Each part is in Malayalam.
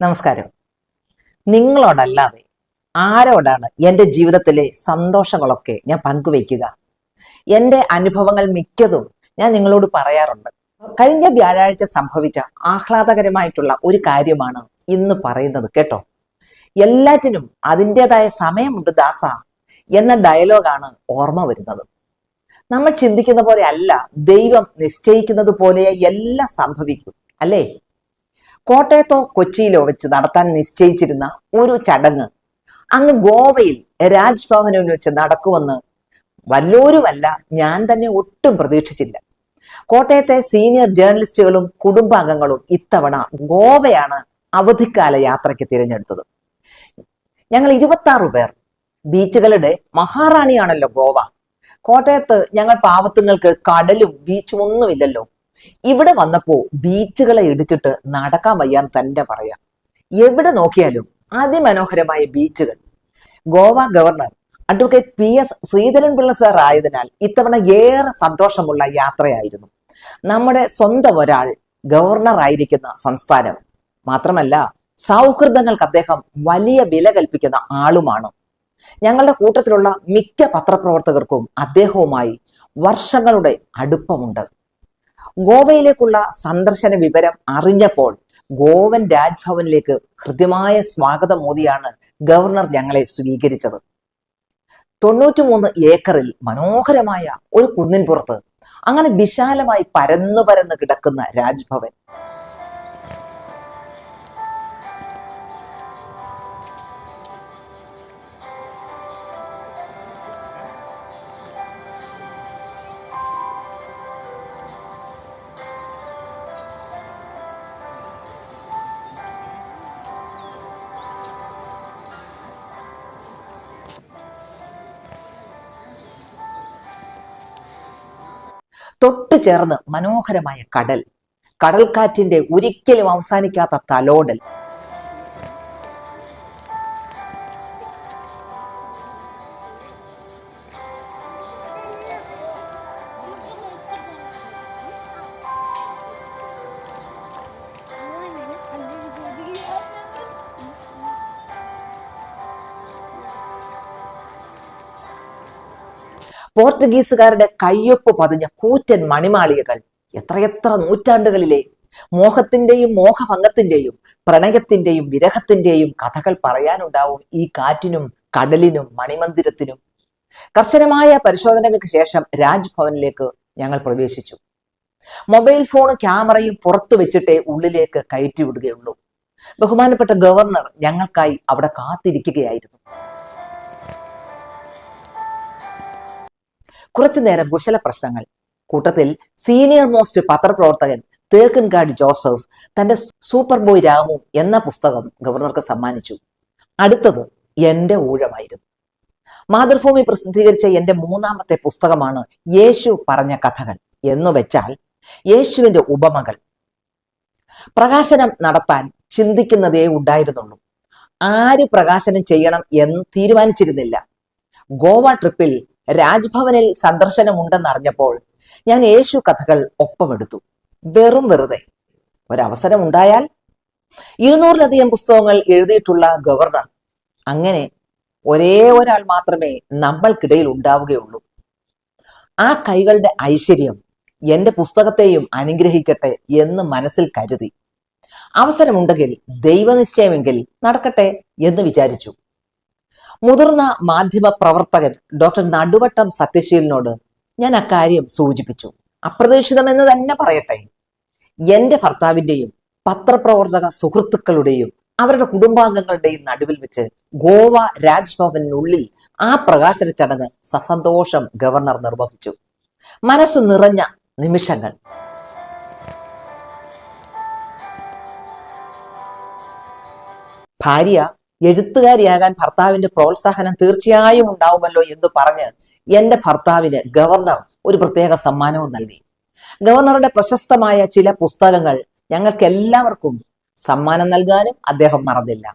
നമസ്കാരം. നിങ്ങളോടല്ലാതെ ആരോടാണ് എന്റെ ജീവിതത്തിലെ സന്തോഷങ്ങളൊക്കെ ഞാൻ പങ്കുവയ്ക്കുക? എന്റെ അനുഭവങ്ങൾ മിക്കതും ഞാൻ നിങ്ങളോട് പറയാറുണ്ട്. കഴിഞ്ഞ വ്യാഴാഴ്ച സംഭവിച്ച ആഹ്ലാദകരമായിട്ടുള്ള ഒരു കാര്യമാണ് ഇന്ന് പറയുന്നത് കേട്ടോ. എല്ലാറ്റിനും അതിന്റെതായ സമയമുണ്ട് ദാസ എന്ന ഡയലോഗാണ് ഓർമ്മ വരുന്നത്. നമ്മൾ ചിന്തിക്കുന്ന പോലെ അല്ല ദൈവം നിശ്ചയിക്കുന്നത് പോലെ എല്ലാം സംഭവിക്കും അല്ലേ? കോട്ടയത്തോ കൊച്ചിയിലോ വെച്ച് നടത്താൻ നിശ്ചയിച്ചിരുന്ന ഒരു ചടങ്ങ് അങ്ങ് ഗോവയിൽ രാജ്ഭവനിൽ വെച്ച് നടക്കുമെന്ന് വല്ലോരുമല്ല ഞാൻ തന്നെ ഒട്ടും പ്രതീക്ഷിച്ചില്ല. കോട്ടയത്തെ സീനിയർ ജേർണലിസ്റ്റുകളും കുടുംബാംഗങ്ങളും ഇത്തവണ ഗോവയാണ് അവധിക്കാല യാത്രയ്ക്ക് തിരഞ്ഞെടുത്തത്. ഞങ്ങൾ ഇരുപത്തി ആറ് പേർ. ബീച്ചുകളുടെ മഹാറാണിയാണല്ലോ ഗോവ. കോട്ടയത്ത് ഞങ്ങൾ പാവത്തുങ്ങൾക്ക് കടലും ബീച്ചും ഒന്നുമില്ലല്ലോ ഇവിടെ വന്നപ്പോ ബീച്ചുകളെ ഇടിച്ചിട്ട് നടക്കാൻ വയ്യാന്ന് തന്നെ പറയാം. എവിടെ നോക്കിയാലും അതിമനോഹരമായ ബീച്ചുകൾ. Goa governor advocate P S Sreedharan Pillai sir ആയതിനാൽ ഇത്തവണ ഏറെ സന്തോഷമുള്ള യാത്രയായിരുന്നു. നമ്മുടെ സ്വന്തം ഒരാൾ ഗവർണർ ആയിരിക്കുന്ന സംസ്ഥാനം. മാത്രമല്ല സൗഹൃദങ്ങൾക്ക് അദ്ദേഹം വലിയ വില കൽപ്പിക്കുന്ന ആളുമാണ്. ഞങ്ങളുടെ കൂട്ടത്തിലുള്ള മിക്ക പത്രപ്രവർത്തകർക്കും അദ്ദേഹവുമായി വർഷങ്ങളുടെ അടുപ്പമുണ്ട്. ഗോവയിലേക്കുള്ള സന്ദർശന വിവരം അറിഞ്ഞപ്പോൾ ഗോവൻ രാജ്ഭവനിലേക്ക് ഹൃദ്യമായ സ്വാഗതം മോദിയാണ് ഗവർണർ ഞങ്ങളെ സ്വീകരിച്ചത്. തൊണ്ണൂറ്റിമൂന്ന് ഏക്കറിൽ മനോഹരമായ ഒരു കുന്നിൻ പുറത്ത് അങ്ങനെ വിശാലമായി പരന്നു പരന്ന് കിടക്കുന്ന രാജ്ഭവൻ. തൊട്ടു ചേർന്ന് മനോഹരമായ കടൽ. കടൽക്കാറ്റിന്റെ ഒരിക്കലും അവസാനിക്കാത്ത തലോടൽ. പോർട്ടുഗീസുകാരുടെ കയ്യൊപ്പ് പതിഞ്ഞ കൂറ്റൻ മണിമാളികകൾ എത്രയെത്ര നൂറ്റാണ്ടുകളിലെ മോഹത്തിന്റെയും മോഹഭംഗത്തിന്റെയും പ്രണയത്തിന്റെയും വിരഹത്തിന്റെയും കഥകൾ പറയാനുണ്ടാവും ഈ കാറ്റിനും കടലിനും മണിമന്ദിരത്തിനും. കർശനമായ പരിശോധനകൾക്ക് ശേഷം രാജ്ഭവനിലേക്ക് ഞങ്ങൾ പ്രവേശിച്ചു. മൊബൈൽ ഫോണും ക്യാമറയും പുറത്തു വെച്ചിട്ടേ ഉള്ളിലേക്ക് കയറ്റി വിടുകയുള്ളൂ. ബഹുമാനപ്പെട്ട ഗവർണർ ഞങ്ങൾക്കായി അവിടെ കാത്തിരിക്കുകയായിരുന്നു. കുറച്ചു നേരം കുശല പ്രശ്നങ്ങൾ. കൂട്ടത്തിൽ സീനിയർ മോസ്റ്റ് പത്രപ്രവർത്തകൻ തേക്കൻകാട് ജോസഫ് തന്റെ സൂപ്പർ ബോയ് രാമു എന്ന പുസ്തകം ഗവർണർക്ക് സമ്മാനിച്ചു. അടുത്തത് എന്റെ ഊഴമായിരുന്നു. മാതൃഭൂമി പ്രസിദ്ധീകരിച്ച എന്റെ മൂന്നാമത്തെ പുസ്തകമാണ് യേശു പറഞ്ഞ കഥകൾ എന്ന് വെച്ചാൽ യേശുവിന്റെ ഉപമകൾ. പ്രകാശനം നടത്താൻ ചിന്തിക്കുന്നതേ ഉണ്ടായിരുന്നുള്ളൂ. ആര് പ്രകാശനം ചെയ്യണം എന്ന് തീരുമാനിച്ചിരുന്നില്ല. ഗോവ ട്രിപ്പിൽ രാജ്ഭവനിൽ സന്ദർശനമുണ്ടെന്നറിഞ്ഞപ്പോൾ ഞാൻ യേശു കഥകൾ ഒപ്പമെടുത്തു. വെറും വെറുതെ. ഒരവസരം ഉണ്ടായാൽ ഇരുന്നൂറിലധികം പുസ്തകങ്ങൾ എഴുതിയിട്ടുള്ള ഗവർണർ അങ്ങനെ ഒരേ ഒരാൾ മാത്രമേ നമ്മൾക്കിടയിൽ ഉണ്ടാവുകയുള്ളൂ. ആ കൈകളുടെ ഐശ്വര്യം എന്റെ പുസ്തകത്തെയും അനുഗ്രഹിക്കട്ടെ എന്ന് മനസ്സിൽ കരുതി. അവസരമുണ്ടെങ്കിൽ ദൈവനിശ്ചയമെങ്കിൽ നടക്കട്ടെ എന്ന് വിചാരിച്ചു. മുതിർന്ന മാധ്യമ പ്രവർത്തകൻ ഡോക്ടർ നടുവട്ടം സത്യശീലനോട് ഞാൻ അക്കാര്യം സൂചിപ്പിച്ചു. അപ്രതീക്ഷിതമെന്ന് തന്നെ പറയട്ടെ. എന്റെ ഭർത്താവിന്റെയും പത്രപ്രവർത്തക സുഹൃത്തുക്കളുടെയും അവരുടെ കുടുംബാംഗങ്ങളുടെയും നടുവിൽ വെച്ച് ഗോവ രാജ്ഭവനുള്ളിൽ ആ പ്രകാശന ചടങ്ങ് സസന്തോഷം ഗവർണർ നിർവഹിച്ചു. മനസ്സു നിറഞ്ഞ നിമിഷങ്ങൾ. ഭാര്യ എഴുത്തുകാരിയാകാൻ ഭർത്താവിന്റെ പ്രോത്സാഹനം തീർച്ചയായും ഉണ്ടാവുമല്ലോ എന്ന് പറഞ്ഞ് എന്റെ ഭർത്താവിന് ഗവർണർ ഒരു പ്രത്യേക സമ്മാനവും നൽകി. ഗവർണറുടെ പ്രശസ്തമായ ചില പുസ്തകങ്ങൾ ഞങ്ങൾക്ക് എല്ലാവർക്കും സമ്മാനം നൽകാനും അദ്ദേഹം മറന്നില്ല.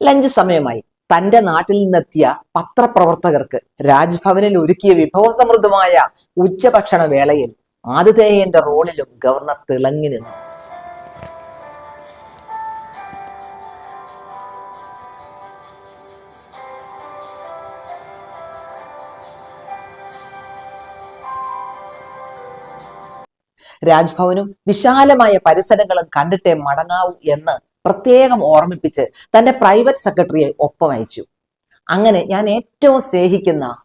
ലഞ്ച് സമയമായി തന്റെ നാട്ടിൽ നിന്നെത്തിയ പത്രപ്രവർത്തകർക്ക് രാജ്ഭവനിൽ ഒരുക്കിയ വിഭവസമൃദ്ധമായ ഉച്ചഭക്ഷണ വേളയിൽ ആതിഥേയന്റെ റോളിലും ഗവർണർ തിളങ്ങി നിന്നു. രാജ്ഭവനും വിശാലമായ പരിസരങ്ങളും കണ്ടിട്ടേ മടങ്ങാവൂ എന്ന് പ്രത്യേകം ഓർമ്മിപ്പിച്ച് തന്റെ പ്രൈവറ്റ് സെക്രട്ടറിയെ ഒപ്പം അയച്ചു. അങ്ങനെ ഞാൻ ഏറ്റവും സ്നേഹിക്കുന്ന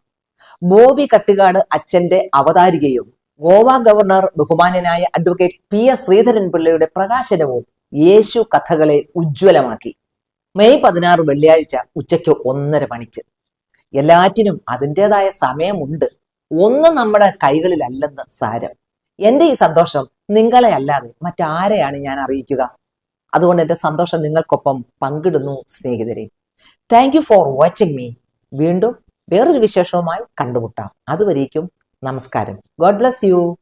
ബോബി കട്ടികാട് അച്ഛന്റെ അവതാരികയും ഗോവ ഗവർണർ ബഹുമാനനായ അഡ്വക്കേറ്റ് പി എസ് ശ്രീധരൻ പിള്ളയുടെ പ്രകാശനവും യേശു കഥകളെ ഉജ്ജ്വലമാക്കി. മെയ് പതിനാറ് വെള്ളിയാഴ്ച ഉച്ചയ്ക്ക് ഒന്നര മണിക്ക്. എല്ലാറ്റിനും അതിന്റെതായ സമയമുണ്ട്. ഒന്ന് നമ്മുടെ കൈകളിലല്ലെന്ന് സാരം. എന്റെ ഈ സന്തോഷം നിങ്ങളെ അല്ലാതെ മറ്റാരെയാണ് ഞാൻ അറിയിക്കുക? അതുകൊണ്ട് എന്റെ സന്തോഷം നിങ്ങൾക്കൊപ്പം പങ്കിടുന്നു സ്നേഹിതരെ. Thank you for watching me വീണ്ടും വേറൊരു വിശേഷവുമായി കണ്ടുമുട്ടാം. അതുവരേക്കും നമസ്കാരം. God bless you